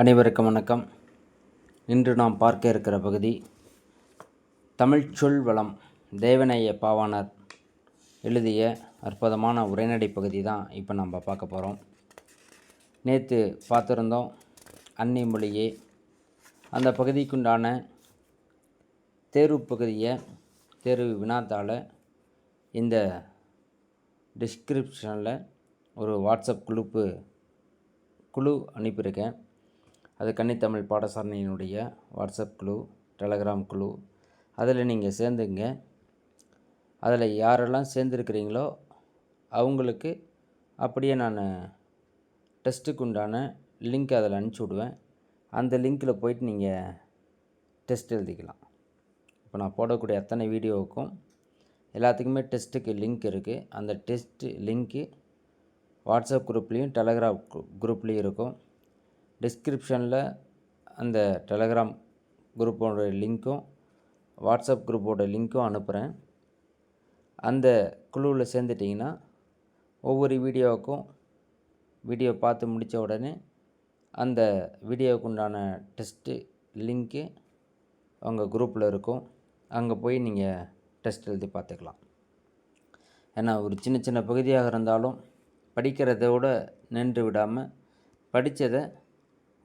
அனைவருக்கும் வணக்கம். இன்று நாம் பார்க்க இருக்கிற பகுதி தமிழ்ச்சொல் வளம். தேவநேய பாவாணர் எழுதிய அற்புதமான உரைநடை பகுதி தான் இப்போ நம்ம பார்க்க போகிறோம். நேற்று பார்த்துருந்தோம் அன்னை மொழியே. அந்த பகுதிக்குண்டான தேர்வு பகுதியை தேர்வு வினாத்தால் இந்த டிஸ்கிரிப்ஷனில் ஒரு வாட்ஸ்அப் குழுப்பு குழு அனுப்பியிருக்கேன். அது கன்னித்தமிழ் பாடசாரணையினுடைய வாட்ஸ்அப் குழு டெலகிராம் குழு. அதில் நீங்கள் சேர்ந்துங்க. அதில் யாரெல்லாம் சேர்ந்துருக்கிறீங்களோ அவங்களுக்கு அப்படியே நான் டெஸ்ட்டுக்கு உண்டான லிங்க் அதில் அனுப்பிச்சி விடுவேன். அந்த லிங்க்கில் போயிட்டு நீங்கள் டெஸ்ட் எழுதிக்கலாம். இப்போ நான் போடக்கூடிய அத்தனை வீடியோவுக்கும் எல்லாத்துக்குமே டெஸ்ட்டுக்கு லிங்க் இருக்குது. அந்த டெஸ்ட்டு லிங்க்கு வாட்ஸ்அப் குரூப்லேயும் டெலகிராம் குரூப்லேயும் இருக்கும். டிஸ்கிரிப்ஷனில் அந்த டெலகிராம் குரூப்போட லிங்க்கும் வாட்ஸ்அப் குரூப்போட லிங்க்கும் அனுப்புகிறேன் அந்த குழுவில் சேர்ந்துட்டிங்கன்னா ஒவ்வொரு வீடியோவுக்கும் வீடியோ பார்த்து முடித்த உடனே அந்த வீடியோவுக்கு உண்டான டெஸ்ட்டு லிங்க்கு உங்கள் குரூப்பில் இருக்கும். அங்கே போய் நீங்கள் டெஸ்ட் எழுதி பார்த்துக்கலாம். ஏன்னா ஒரு சின்ன சின்ன பகுதியாக இருந்தாலும் படிக்கிறதோட நின்று விடாமல் படித்ததை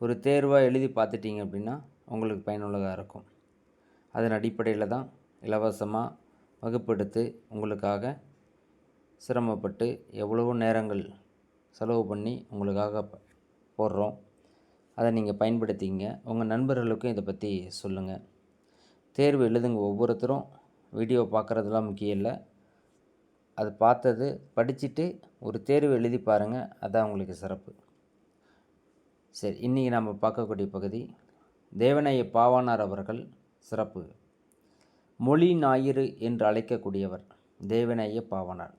ஒரு தேர்வாக எழுதி பார்த்துட்டிங்க அப்படின்னா உங்களுக்கு பயனுள்ளதாக இருக்கும். அதன் அடிப்படையில் தான் இலவசமாக வகுப்பெடுத்து உங்களுக்காக சிரமப்பட்டு எவ்வளவோ நேரங்கள் செலவு பண்ணி உங்களுக்காக போடுறோம். அதை நீங்கள் பயன்படுத்திங்க உங்கள் நண்பர்களுக்கும் இதை பற்றி சொல்லுங்கள் தேர்வு எழுதுங்க ஒவ்வொருத்தரும். வீடியோ பார்க்குறதுலாம் முக்கியம் இல்லை. அது பார்த்தது படிச்சுட்டு ஒரு தேர்வு எழுதி பாருங்கள் அதான் உங்களுக்கு சிறப்பு. சரி இன்றைக்கி நம்ம பார்க்கக்கூடிய பகுதி தேவனைய பாவானார் அவர்கள் சிறப்பு. மொழி ஞாயிறு என்று அழைக்கக்கூடியவர் தேவனைய பாவானார்.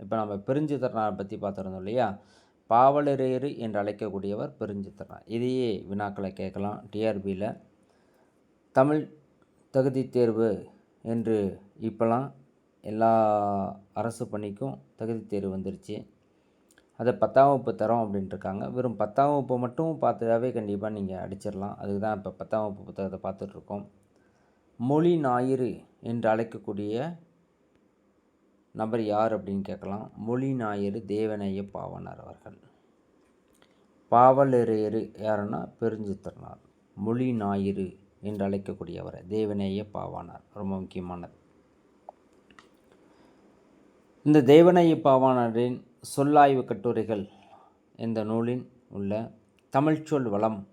இப்போ நம்ம பெருஞ்சித்திரனார் பற்றி பார்த்துருந்தோம் இல்லையா? பாவலரேறு என்று அழைக்கக்கூடியவர் பெருஞ்சித்திரனார் இதையே வினாக்களை கேட்கலாம். டிஆர்பியில் தமிழ் தகுதி தேர்வு என்று இப்போலாம் எல்லா அரசு பணிக்கும் தகுதி தேர்வு வந்துருச்சு. அதை பத்தாம் வகுப்பு தரோம் அப்படின்ட்டுருக்காங்க வெறும் பத்தாம் வகுப்பு மட்டும் பார்த்தாவே கண்டிப்பாக நீங்கள் அடிச்சிடலாம். அதுக்கு தான் இப்போ பத்தாம் வகுப்பு புத்தகத்தை பார்த்துட்ருக்கோம். மொழி ஞாயிறு என்று அழைக்கக்கூடிய நபர் யார் அப்படின்னு கேட்கலாம். மொழி ஞாயிறு தேவநேய பாவனர் அவர்கள். பாவலரேறு யாருன்னா பெருஞ்சித்திரனார். மொழி ஞாயிறு என்று அழைக்கக்கூடியவர் தேவநேய பாவானார் ரொம்ப முக்கியமானது. இந்த தேவநேய பாவானரின் சொல்லாய்வு கட்டுரைகள் இந்த நூலின் உள்ள தமிழ்ச்சொல் வளம்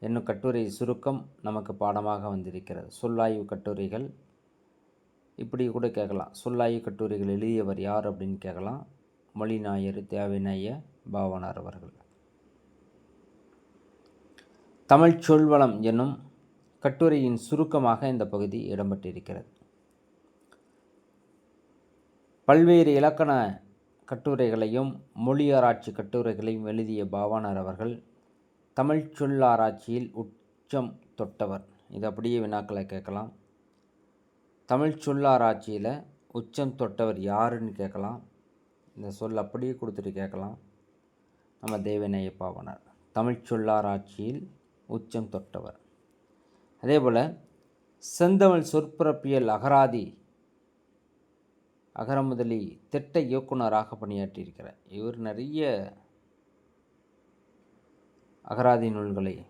என்னும் கட்டுரை சுருக்கம் நமக்கு பாடமாக வந்திருக்கிறது. சொல்லாய்வு கட்டுரைகள். இப்படி கூட கேட்கலாம். சொல்லாய்வு கட்டுரைகள் எழுதியவர் யார் அப்படின்னு கேட்கலாம். மொழிநாயர் தேவநேய பாவனார் அவர்கள். தமிழ் சொல்வளம் என்னும் கட்டுரையின் சுருக்கமாக இந்த பகுதி இடம்பெற்றிருக்கிறது. பல்வேறு இலக்கண கட்டுரைகளையும் மொழியாராய்ச்சி கட்டுரைகளையும் எழுதிய பாவாணர் அவர்கள் தமிழ் சொல்லாராய்ச்சியில் உச்சம் தொட்டவர். இது அப்படியே வினாக்களை கேட்கலாம். தமிழ் சொல்லாராய்ச்சியில் உச்சம் தொட்டவர் யாருன்னு கேட்கலாம். இந்த சொல் அப்படியே கொடுத்துட்டு கேட்கலாம். நம்ம தேவநேய பாவனர் தமிழ் சொல்லாராய்ச்சியில் உச்சம் தொட்டவர். அதே போல் செந்தமிழ் சொற்பிறப்பியல் அகராதி அகரமுதலி திட்ட இயக்குனராக பணியாற்றியிருக்கிறார். இவர் நிறைய அகராதி நூல்களை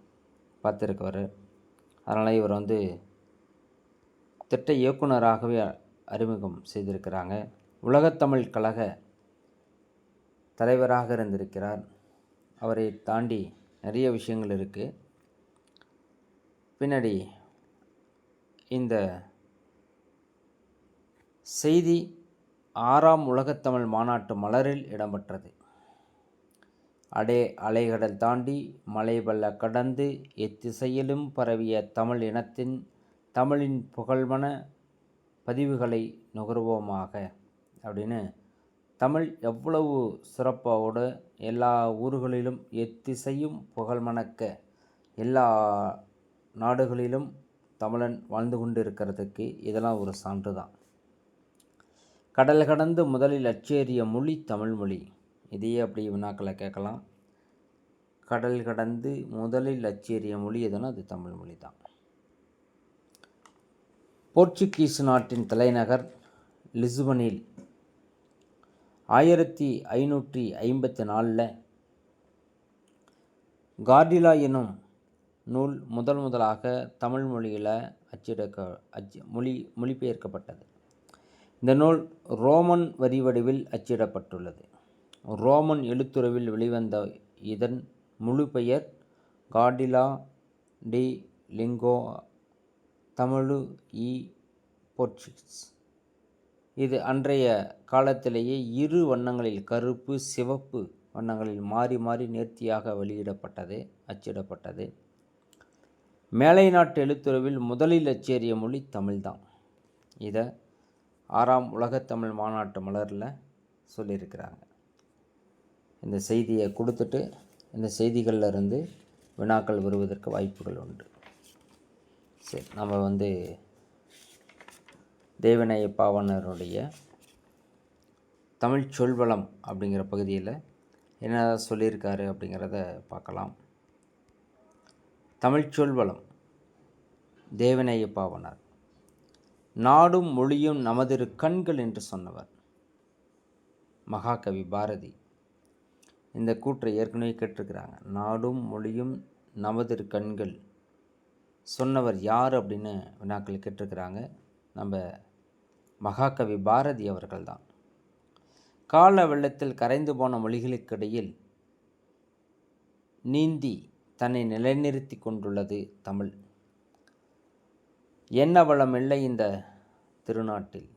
பார்த்துருக்கவர். அதனால் இவர் வந்து திட்ட இயக்குனராகவே அறிமுகம் செய்திருக்கிறாங்க. உலகத்தமிழ் கழக தலைவராக இருந்திருக்கிறார். அவரை தாண்டி நிறைய விஷயங்கள் இருக்குது பின்னாடி இந்த செய்தி ஆறாம் உலகத்தமிழ் மாநாட்டு மலரில் இடம்பெற்றது. அடே அலைகடல் தாண்டி மலை வல்ல கடந்து எத்திசையிலும் பரவிய தமிழ் இனத்தின் தமிழின் புகழ்மன பதிவுகளை நுகர்வோமாக. அப்படின்னு தமிழ் எவ்வளவு சிறப்போடு எல்லா ஊர்களிலும் எத்திசையும் புகழ்மணக்க எல்லா நாடுகளிலும் தமிழன் வாழ்ந்து கொண்டு இருக்கிறதுக்கு இதெல்லாம் ஒரு சான்று தான் கடல் கடந்து முதலில் அச்சேறிய மொழி தமிழ்மொழி இதையே அப்படி வினாக்களை கேட்கலாம். கடல் கடந்து முதலில் அச்சேறிய மொழி எதுனா அது தமிழ்மொழி தான். போர்ச்சுகீஸ் நாட்டின் தலைநகர் லிஸ்பனில் ஆயிரத்தி ஐநூற்றி ஐம்பத்தி நாலில் கார்டிலா எனும் நூல் முதல் முதலாக தமிழ் மொழியில் அச்சிடக்க அச்சு மொழி மொழிபெயர்க்கப்பட்டது. இந்த நூல் ரோமன் வரி வடிவில் அச்சிடப்பட்டுள்ளது. ரோமன் எழுத்துறவில் வெளிவந்த இதன் முழு பெயர் காடிலா டி லிங்கோ தமிழு இ போர்ச்சுகீஸ். இது அன்றைய காலத்திலேயே இரு வண்ணங்களில் கருப்பு சிவப்பு வண்ணங்களில் மாறி மாறி நேர்த்தியாக வெளியிடப்பட்டது அச்சிடப்பட்டது. மேலை நாட்டு எழுத்துறவில் முதலில் அச்சேறிய மொழி தமிழ்தான். இதை ஆறாம் உலகத்தமிழ் மாநாட்டு மலரில் சொல்லியிருக்கிறாங்க. இந்த செய்தியை கொடுத்துட்டு இந்த செய்திகளில் இருந்து வினாக்கள் வருவதற்கு வாய்ப்புகள் உண்டு. சரி நம்ம வந்து தேவநாய பாவனருடைய தமிழ் சொல்வளம் அப்படிங்கிற பகுதியில் என்ன சொல்லியிருக்காரு அப்படிங்கிறத பார்க்கலாம். தமிழ் சொல்வளம் தேவநேய பாவனார். நாடும் மொழியும் நமதிரு கண்கள் என்று சொன்னவர். மகாகவி பாரதி. இந்த கூற்றை ஏற்கனவே கேட்டிருக்கிறாங்க. நாடும் மொழியும் நமதிரு கண்கள். சொன்னவர் யார் அப்படின்னு வினாக்கள் கேட்டிருக்கிறாங்க. நம்ம மகாகவி பாரதி அவர்கள் தான். கால வெள்ளத்தில் கரைந்து போன மொழிகளுக்கிடையில் நீந்தி தன்னை நிலைநிறுத்தி கொண்டுள்ளது தமிழ். என்ன வளமில்லை இந்த திருநாட்டில்?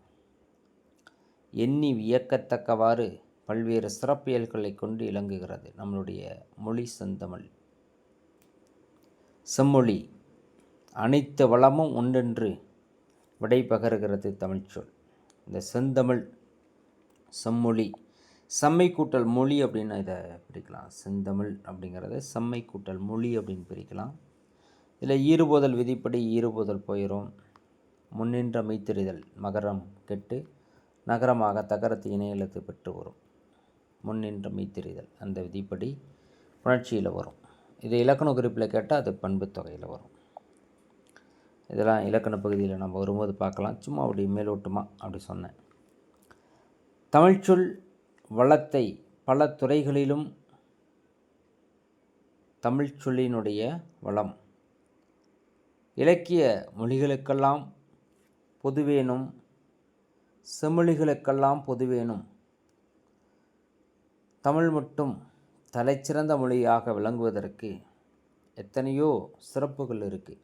எண்ணி வியக்கத்தக்கவாறு பல்வேறு சிறப்பியல்களை கொண்டு இலங்குகிறது நம்மளுடைய மொழி செந்தமிழ். செம்மொழி அனைத்து வளமும் உண்டென்று விடை பகருகிறது தமிழ்ச்சொல். இந்த செந்தமிழ் செம்மொழி செம்மை கூட்டல் மொழி அப்படின்னு இதை பிரிக்கலாம். செந்தமிழ் அப்படிங்கிறத செம்மை கூட்டல் மொழி அப்படின்னு பிரிக்கலாம். இதில் ஈறுபோதல் விதிப்படி ஈறுபோதல் போயிடும் முன்னின்ற மெய்த்தெறிதல் மகரம் கெட்டு நகரமாக தகரத்து இணையெழுத்து பெற்று வரும். முன்னின்ற மெய்த்தெறிதல் அந்த விதிப்படி புணர்ச்சியில் வரும். இது இலக்கண குறிப்பில் கேட்டால் அது பண்பு தொகையில் வரும். இதெல்லாம் இலக்கண பகுதியில் நம்ம வரும்போது பார்க்கலாம். சும்மா அப்படி மேலோட்டமாக அப்படி சொன்னேன். தமிழ்ச்சொல் வளத்தை பல துறைகளிலும் தமிழ்ச்சொல்லினுடைய வளம். இலக்கிய மொழிகளுக்கெல்லாம் பொதுவேனும் செம்மொழிகளுக்கெல்லாம் பொதுவேனும். தமிழ் மட்டும் தலைச்சிறந்த மொழியாக விளங்குவதற்கு எத்தனையோ சிறப்புகள் இருக்குது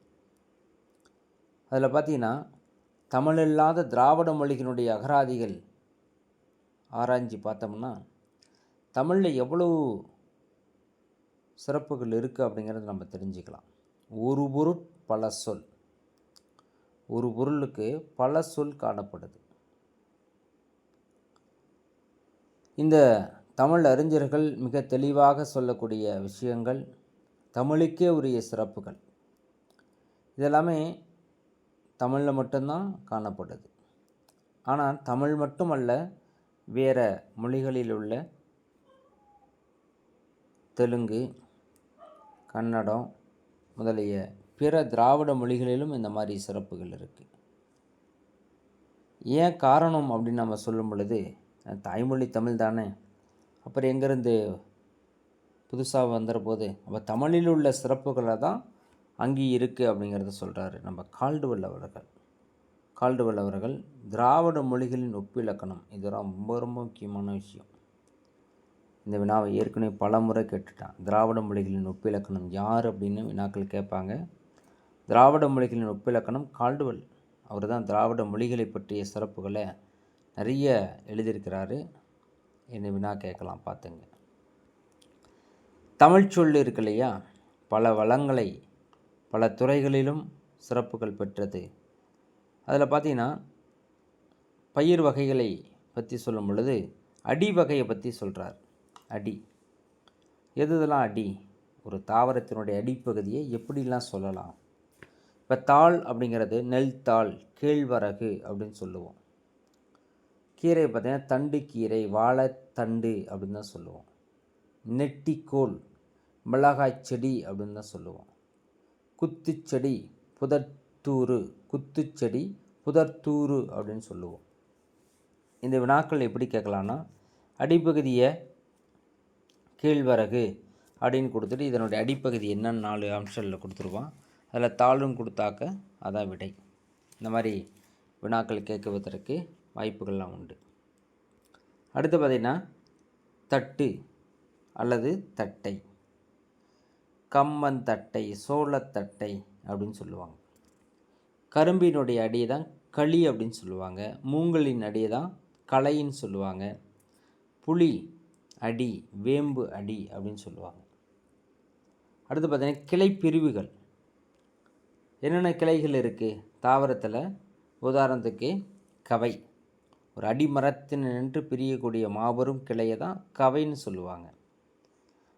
அதில் பார்த்தீங்கன்னா தமிழில்லாத திராவிட மொழிகளுடைய அகராதிகள் ஆராய்ஞ்சி பார்த்தோம்னா தமிழில் எவ்வளவு சிறப்புகள் இருக்குது அப்படிங்கிறத நம்ம தெரிஞ்சுக்கலாம். ஒரு பொருட் பல சொல். ஒரு பொருளுக்கு பல சொல் காணப்படுது. இந்த தமிழ் அறிஞர்கள் மிக தெளிவாக சொல்லக்கூடிய விஷயங்கள் தமிழுக்கே உரிய சிறப்புகள். இதெல்லாமே தமிழில் மட்டும்தான் காணப்படுது. ஆனால் தமிழ் மட்டுமல்ல வேறு மொழிகளில் உள்ள தெலுங்கு கன்னடம் முதலிய பிற திராவிட மொழிகளிலும் இந்த மாதிரி சிறப்புகள் இருக்குது ஏன் காரணம் அப்படின்னு நம்ம சொல்லும் பொழுது தாய்மொழி தமிழ் தானே. அப்புறம் எங்கேருந்து புதுசாக வந்துற போது அப்போ தமிழில் உள்ள சிறப்புகளை தான் அங்கே இருக்குது அப்படிங்கிறத சொல்கிறாரு நம்ம கால்டுவெல் அவர்கள். கால்டுவெல் அவர்கள் திராவிட மொழிகளின் ஒப்பிலக்கணம். இதெல்லாம் ரொம்ப ரொம்ப முக்கியமான விஷயம். இந்த வினாவை ஏற்கனவே பல முறை கேட்டுட்டான். திராவிட மொழிகளின் ஒப்பிலக்கணம் யார் அப்படின்னு வினாக்கள் கேட்பாங்க. திராவிட மொழிகளின் ஒப்பிலக்கணம் கால்டுவல். அவர் தான் திராவிட மொழிகளை பற்றிய சிறப்புகளை நிறைய எழுதியிருக்கிறாரு. என்ன வினா கேட்கலாம் பார்த்துங்க. தமிழ் சொல் இருக்கு இல்லையா? பல வளங்களை பல துறைகளிலும் சிறப்புகள் பெற்றது. அதில் பார்த்தீங்கன்னா பயிர் வகைகளை பற்றி சொல்லும் பொழுது அடி வகையை பற்றி சொல்கிறார் அடி. எது இதெல்லாம் அடி? ஒரு தாவரத்தினுடைய அடிப்பகுதியை எப்படிலாம் சொல்லலாம்? இப்போ தாள் அப்படிங்கிறது நெல் தாள் கேழ்வரகு அப்படின்னு சொல்லுவோம். கீரை பார்த்திங்கன்னா தண்டு கீரை வாழைத்தண்டு அப்படின்னு தான் சொல்லுவோம். நெட்டிக்கோல் மிளகாய் செடி அப்படின்னு தான் சொல்லுவோம். குத்துச்செடி புதர்த்தூறு குத்துச்செடி புதர்த்தூறு அப்படின்னு சொல்லுவோம். இந்த வினாக்கள் எப்படி கேட்கலான்னா அடிப்பகுதியை கீழ்வரகு அப்படின்னு கொடுத்துட்டு இதனுடைய அடிப்பகுதி என்னன்னு நாலு அம்சங்களில் கொடுத்துருவான் அதில் தாளும் கொடுத்தாக்க அதான் விடை. இந்த மாதிரி வினாக்கள் கேட்குவதற்கு வாய்ப்புகள்லாம் உண்டு. அடுத்து பார்த்திங்கன்னா தட்டு அல்லது தட்டை. கம்மந்தட்டை சோளத்தட்டை அப்படின்னு சொல்லுவாங்க. கரும்பினுடைய அடியை தான் களி அப்படின்னு சொல்லுவாங்க. மூங்கலின் அடியை தான் களைன்னு சொல்லுவாங்க. புளி அடி வேம்பு அடி அப்படின்னு சொல்லுவாங்க. அடுத்து பார்த்தீங்கன்னா கிளை பிரிவுகள் என்னென்ன கிளைகள் இருக்குது தாவரத்தில் உதாரணத்துக்கு கவை. ஒரு அடிமரத்தின் நின்று பிரியக்கூடிய மாபெரும் கிளையை தான் கவைன்னு சொல்லுவாங்க.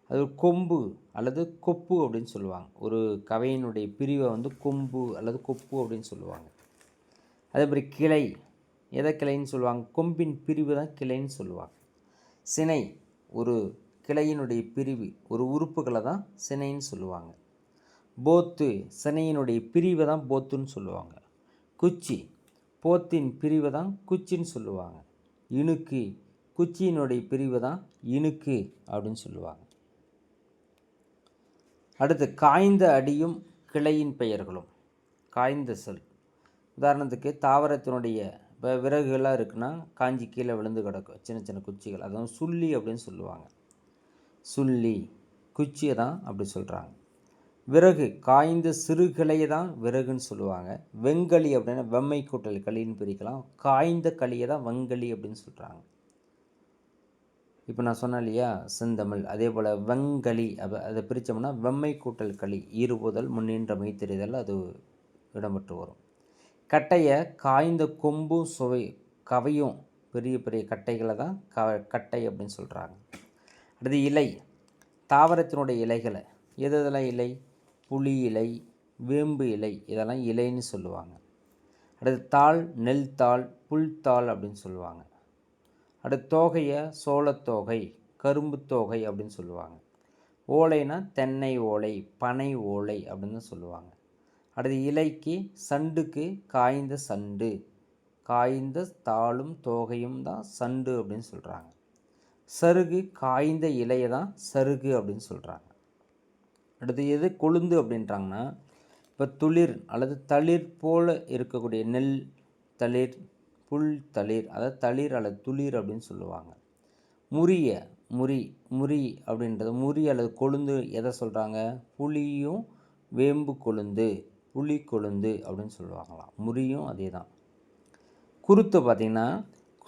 அது ஒரு கொம்பு அல்லது கொப்பு அப்படின்னு சொல்லுவாங்க. ஒரு கவையினுடைய பிரிவை வந்து கொம்பு அல்லது கொப்பு அப்படின்னு சொல்லுவாங்க. அதே மாதிரி கிளை எதை கிளைன்னு சொல்லுவாங்க? கொம்பின் பிரிவு தான் கிளைன்னு சொல்லுவாங்க. சினை ஒரு கிளையினுடைய பிரிவு ஒரு உறுப்புகளை தான் சினைன்னு சொல்லுவாங்க. போத்து சனையினுடைய பிரிவை தான் போத்துன்னு சொல்லுவாங்க. குச்சி போத்தின் பிரிவை தான் குச்சின்னு சொல்லுவாங்க. இணுக்கு குச்சியினுடைய பிரிவு தான் இணுக்கு அப்படின்னு சொல்லுவாங்க. அடுத்து காய்ந்த அடியும் கிளையின் பெயர்களும். காய்ந்த சொல். உதாரணத்துக்கு தாவரத்தினுடைய இப்போ விறகுகளாக இருக்குன்னா காஞ்சி கீழே விழுந்து கிடக்கும். சின்ன சின்ன குச்சிகள். அதுவும் சுள்ளி அப்படின்னு சொல்லுவாங்க. சுள்ளி குச்சியை தான் அப்படி சொல்கிறாங்க விறகு காய்ந்த சிறு கிளையை தான் விறகுன்னு சொல்லுவாங்க. வெங்களி அப்படின்னா வெம்மை கூட்டல் களின்னு பிரிக்கலாம். காய்ந்த களியை தான் வெங்களி அப்படின்னு சொல்கிறாங்க இப்போ நான் சொன்னேன் இல்லையா செந்தமிழ். அதே போல் வெங்களி அப்போ அதை பிரித்தோம்னா வெம்மை கூட்டல் களி ஈறுபுதல் முன்னின்ற மெய்த்தெரிதல் அது இடம்பெற்று வரும். கட்டையை காய்ந்த கொம்பும் சுவை கவையும் பெரிய பெரிய கட்டைகளை தான் க கட்டை அப்படின்னு சொல்கிறாங்க அடுத்து இலை. தாவரத்தினுடைய இலைகளை. எது இதெல்லாம் இலை? புளி இலை வேம்பு இலை இதெல்லாம் இலைன்னு சொல்லுவாங்க. அடுத்து தாள் நெல் தாள் புல் தாள் அப்படின்னு சொல்லுவாங்க. அடுத்து தோகையை சோளத்தோகை கரும்பு தோகை அப்படின்னு சொல்லுவாங்க. ஓலைனா தென்னை ஓலை பனை ஓலை அப்படின்னு சொல்லுவாங்க. அடுத்து இலைக்கு சண்டுக்கு காய்ந்த சண்டு காய்ந்த தாளும் தோகையும் தான் சண்டு அப்படின்னு சொல்கிறாங்க சருகு காய்ந்த இலையை தான் சருகு அப்படின்னு சொல்கிறாங்க அடுத்து எது கொழுந்து அப்படின்றாங்கன்னா இப்போ துளிர் அல்லது தளிர் போல் இருக்கக்கூடிய நெல் தளிர் புல் தளிர் அதாவது தளிர் அல்லது துளிர் அப்படின்னு சொல்லுவாங்க. முறிய முறி முறி அப்படின்றது முறி அல்லது கொழுந்து எதை சொல்கிறாங்க புளியும் வேம்பு கொழுந்து புளி கொழுந்து அப்படின்னு சொல்லுவாங்களாம். முறியும் அதே தான் குருத்து பார்த்திங்கன்னா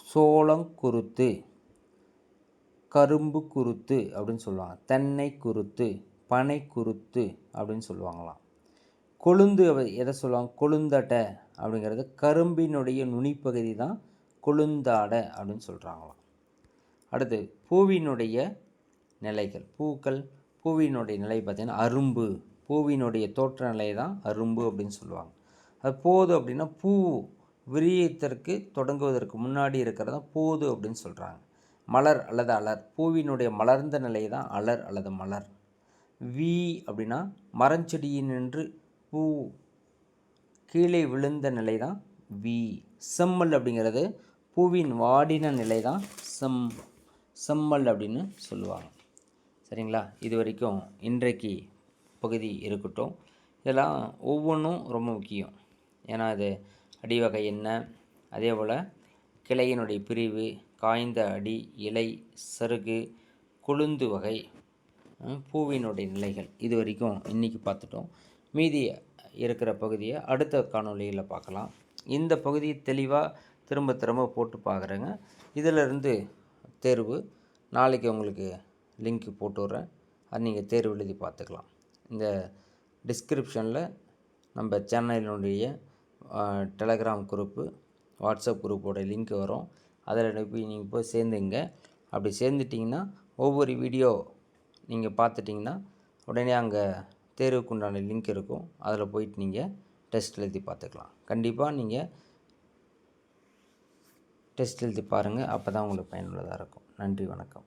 சோளம் குருத்து கரும்பு குருத்து அப்படின்னு சொல்லுவாங்க. தென்னை குருத்து பனை குருத்து அப்படின்னு சொல்லுவாங்களாம். கொழுந்து எதை சொல்லுவாங்க? கொழுந்தட்டை அப்படிங்கிறது கரும்பினுடைய நுனிப்பகுதி தான் கொழுந்தாடை அப்படின்னு சொல்கிறாங்களாம் அடுத்து பூவினுடைய நிலைகள் பூக்கள் பூவினுடைய நிலை பார்த்திங்கன்னா அரும்பு பூவினுடைய தோற்ற நிலை தான் அரும்பு அப்படின்னு சொல்லுவாங்க. அது போது அப்படின்னா பூ விரியத்திற்கு தொடங்குவதற்கு முன்னாடி இருக்கிறது போது அப்படின்னு சொல்கிறாங்க மலர் அல்லது அலர் பூவினுடைய மலர்ந்த நிலை தான் அலர் அல்லது மலர். வி அப்படின்னா மரஞ்செடியினின்று பூ கீழே விழுந்த நிலை தான் வி. செம்மல் அப்படிங்கிறது பூவின் வாடின நிலை தான் செம் செம்மல் அப்படின்னு சொல்லுவாங்க. சரிங்களா? இது வரைக்கும் இன்றைக்கு பகுதி இருக்கட்டும். இதெல்லாம் ஒவ்வொன்றும் ரொம்ப முக்கியம். ஏன்னா அது அடிவகை என்ன அதே போல் கிளையினுடைய பிரிவு காய்ந்த அடி இலை சருகு கொழுந்து வகை பூவினுடைய நிலைகள். இது வரைக்கும் இன்றைக்கி பார்த்துட்டோம். மீதி இருக்கிற பகுதியை அடுத்த காணொலியில் பார்க்கலாம். இந்த பகுதியை தெளிவாக திரும்ப திரும்ப போட்டு பார்க்குறேங்க. இதிலிருந்து தேர்வு. நாளைக்கு உங்களுக்கு லிங்க் போட்டு விட்றேன். அது நீங்கள் தேர்வு எழுதி பார்த்துக்கலாம். இந்த டிஸ்கிரிப்ஷனில் நம்ம சேனலினுடைய டெலகிராம் குரூப்பு வாட்ஸ்அப் குரூப்போட லிங்க் வரும். அதில் போய் நீங்கள் போய் சேர்ந்துங்க. அப்படி சேர்ந்துட்டிங்கன்னா ஒவ்வொரு வீடியோ நீங்கள் பார்த்துட்டிங்கன்னா உடனே அங்கே தேர்வுக்கு உண்டான லிங்க் இருக்கும். அதில் போயிட்டு நீங்கள் டெஸ்ட் எழுதி பார்த்துக்கலாம். கண்டிப்பாக நீங்கள் டெஸ்ட் எழுதி பாருங்கள் அப்போ தான் உங்களுக்கு பயனுள்ளதாக இருக்கும். நன்றி வணக்கம்.